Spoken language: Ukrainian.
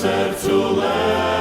серцю ле.